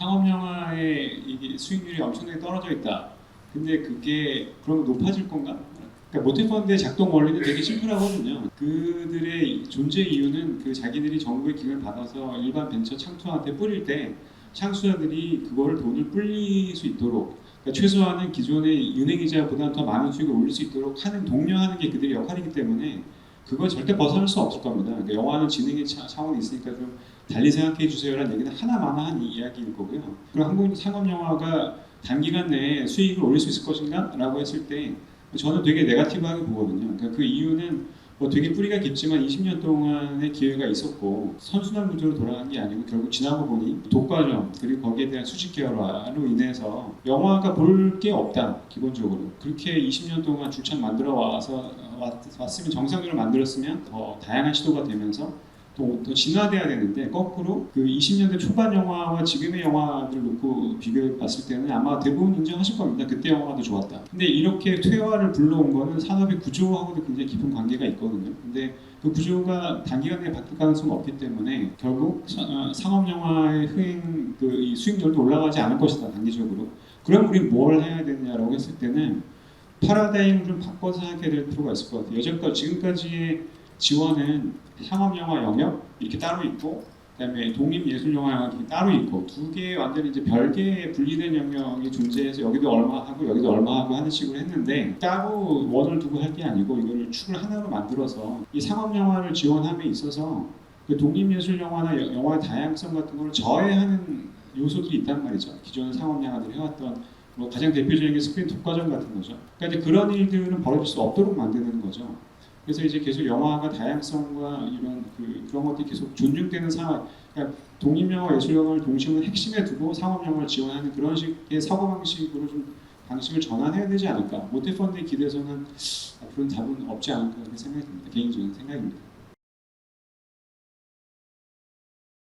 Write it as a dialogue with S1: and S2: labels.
S1: 상업 영화의 수익률이 엄청나게 떨어져 있다. 근데 그게 그럼 높아질 건가? 그러니까 모태펀드의 작동 원리는 되게 심플하거든요. 그들의 존재 이유는 그 자기들이 정부의 기금을 받아서 일반 벤처 창투한테 뿌릴 때 창수자들이 그거를 돈을 불릴 수 있도록 그러니까 최소한은 기존의 은행이자보다 더 많은 수익을 올릴 수 있도록 하는 독려하는 게 그들의 역할이기 때문에 그걸 절대 벗어날 수 없을 겁니다. 그러니까 영화는 진행의 차, 차원이 있으니까 좀 달리 생각해 주세요라는 얘기는 하나마나한 이야기일 거고요. 그리고 한국 상업 영화가 단기간 내에 수익을 올릴 수 있을 것인가라고 했을 때 저는 되게 네가티브하게 보거든요. 그러니까 그 이유는 뭐 되게 뿌리가 깊지만 20년 동안의 기회가 있었고 선순환 구조로 돌아간 게 아니고 결국 지나고 보니 독과점 그리고 거기에 대한 수직 계열화로 인해서 영화가 볼 게 없다 기본적으로. 그렇게 20년 동안 줄창 만들어 와서 왔, 왔으면 정상적으로 만들었으면 더 다양한 시도가 되면서 또, 더 진화돼야 되는데 거꾸로 그 20년대 초반 영화와 지금의 영화들을 놓고 비교해 봤을 때는 아마 대부분 인정하실 겁니다. 그때 영화가 더 좋았다. 근데 이렇게 퇴화를 불러온 거는 산업의 구조하고도 굉장히 깊은 관계가 있거든요. 근데 그 구조가 단기간에 바뀔 가능성은 없기 때문에 결국 사- 어, 상업 영화의 흥행 그이 수익률도 올라가지 않을 것이다 단기적으로. 그럼 우리 뭘 해야 되냐라고 했을 때는 파라다임을 좀 바꿔서 하게 될 필요가 있을 것 같아요. 여전까지 지금까지의 지원은 상업 영화 영역 이렇게 따로 있고 그다음에 독립 예술 영화 영역이 따로 있고 두개 완전히 이제 별개의 분리된 영역이 존재해서 여기도 얼마 하고 여기도 얼마 하고 하는 식으로 했는데 따로 원을 두고 할 게 아니고 이거를 축을 하나로 만들어서 이 상업 영화를 지원함에 있어서 그 독립 예술 영화나 여- 영화의 다양성 같은 거를 저해하는 요소들이 있단 말이죠. 기존 상업 영화들이 해왔던 뭐 가장 대표적인 게 스크린 독과점 같은 거죠. 그러니까 이제 그런 일들은 벌어질 수 없도록 만드는 거죠. 그래서 이제 계속 영화가 다양성과 이런 그 그런 것들이 계속 존중되는 상황. 그러니까 독립 영화, 예술 영화를 동시에 핵심에 두고 상업 영화를 지원하는 그런 식의 사고 방식으로 좀 방식을 전환해야 되지 않을까. 모태펀드에 기대서는 앞으로는 답은 없지 않을까 그렇게 생각이 듭니다. 개인적인 생각입니다.